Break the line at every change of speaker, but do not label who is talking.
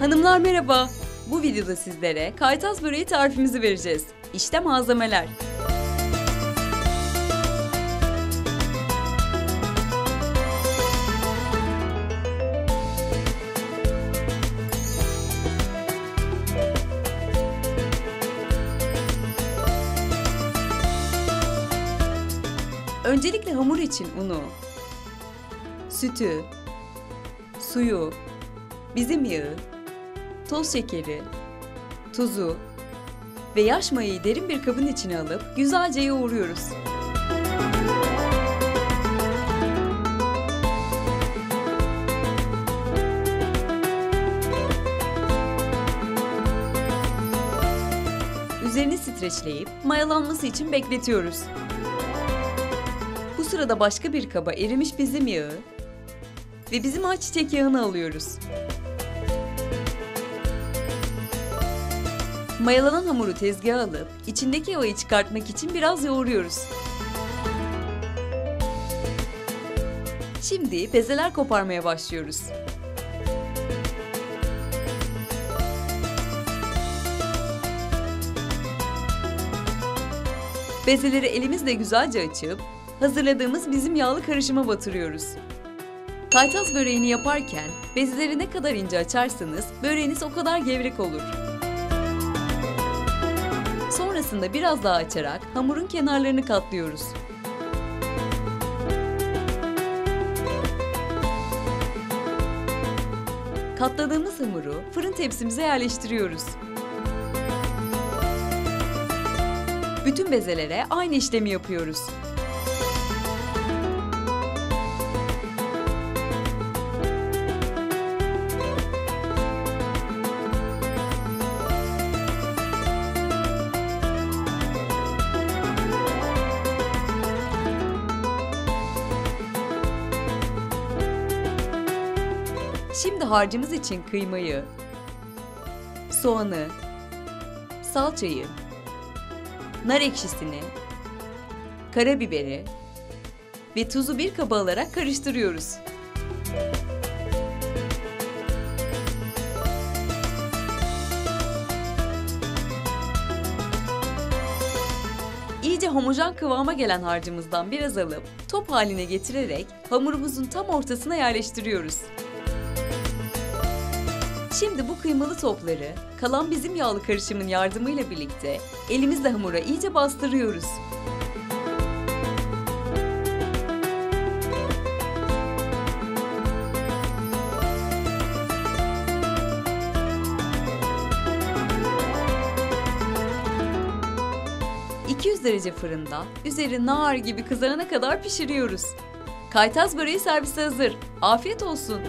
Hanımlar merhaba. Bu videoda sizlere kaytaz böreği tarifimizi vereceğiz. İşte malzemeler. Öncelikle hamur için unu, sütü, suyu, bizim yağı, toz şekeri, tuzu ve yaş mayayı derin bir kabın içine alıp güzelce yoğuruyoruz. Üzerini streçleyip mayalanması için bekletiyoruz. Bu sırada başka bir kaba erimiş bizim yağı ve bizim ayçiçek yağını alıyoruz. Mayalanan hamuru tezgaha alıp içindeki yağı çıkartmak için biraz yoğuruyoruz. Şimdi bezeler koparmaya başlıyoruz. Bezeleri elimizle güzelce açıp hazırladığımız bizim yağlı karışıma batırıyoruz. Kaytaz böreğini yaparken bezeleri ne kadar ince açarsanız böreğiniz o kadar gevrek olur. Sonrasında biraz daha açarak hamurun kenarlarını katlıyoruz. Katladığımız hamuru fırın tepsimize yerleştiriyoruz. Bütün bezelere aynı işlemi yapıyoruz. Şimdi harcımız için kıymayı, soğanı, salçayı, nar ekşisini, karabiberi ve tuzu bir kaba alarak karıştırıyoruz. İyice homojen kıvama gelen harcımızdan biraz alıp top haline getirerek hamurumuzun tam ortasına yerleştiriyoruz. Şimdi bu kıymalı topları kalan bizim yağlı karışımın yardımıyla birlikte elimizle hamura iyice bastırıyoruz. ...200 derece fırında üzeri nar gibi kızarana kadar pişiriyoruz. Kaytaz böreği servise hazır. Afiyet olsun.